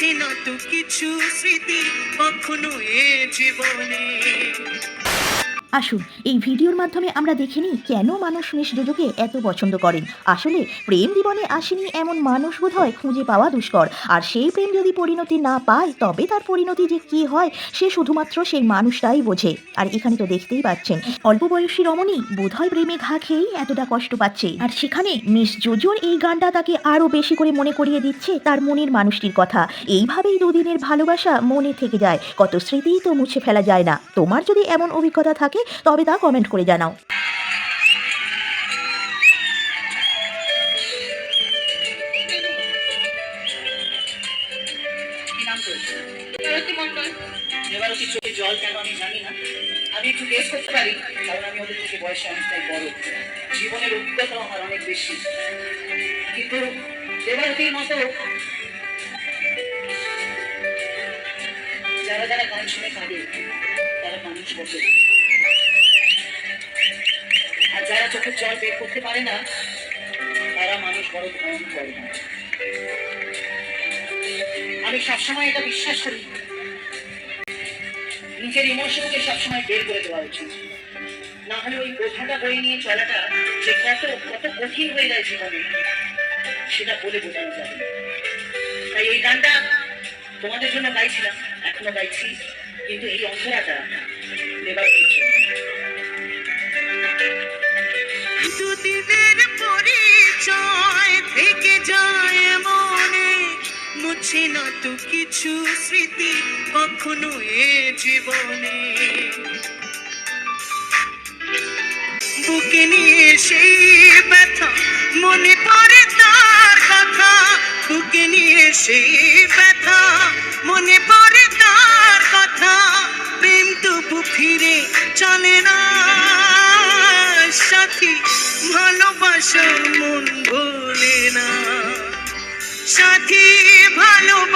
না তো কিছু স্মৃতি কখনো এ জীবনে। আসুন, এই ভিডিওর মাধ্যমে আমরা দেখে নিই কেন মানুষ মিস জোজোকে এত পছন্দ করেন। আসলে, প্রেম জীবনে আসেনি এমন মানুষ বোধ হয় খুঁজে পাওয়া দুষ্কর। আর সেই প্রেম যদি পরিণতি না পায়, তবে তার পরিণতি যে কি হয়, সে শুধুমাত্র সেই মানুষটাই বোঝে। আর এখানে তো দেখতেই পাচ্ছেন, অল্প বয়সী রমণী বোধহয় প্রেমে ঘা খেয়েই এতটা কষ্ট পাচ্ছে। আর সেখানে মিস জোজোর এই গানটা তাকে আরও বেশি করে মনে করিয়ে দিচ্ছে তার মনের মানুষটির কথা। এইভাবেই দুদিনের ভালোবাসা মনে থেকে যায়, কত স্মৃতিই তো মুছে ফেলা যায় না। তোমার যদি এমন অভিজ্ঞতা থাকে তবে তা কমেন্ট করে জানাও। জল কেন আমি আমি একটু করতে পারি থেকে বয়সে বড়। জীবনের অনেক বেশি। কিন্তু যারা যারা গান শুনে কাঁদে, তারা মানুষ বসে চোখের জল বের করতে পারে না, তারা মানুষ বড় ধারণ করে না। আমি সবসময় এটা বিশ্বাস করি। নিজের ইমোশনকে সবসময় বের করে দেওয়া উচিত। না হলে ওই বোঝাটা বয়ে নিয়ে চলাটা যে কত কত কঠিন হয়ে যায় জীবনে, সেটা বলে বোঝানো যাবে তাই এই গানটা তোমাদের জন্য গাইছিলাম, এখনও গাইছি, কিন্তু এই অন্তরাটা দেবার দুদিনের পরিচয় থেকে যায় মনে মুছে না তো কিছু স্মৃতি কখনো এ জীবনে। বুকে নিয়ে সেই ব্যথা মনে পড়ে সাথী ভালোবাসা মন ভোলে না। সাথী ভোলে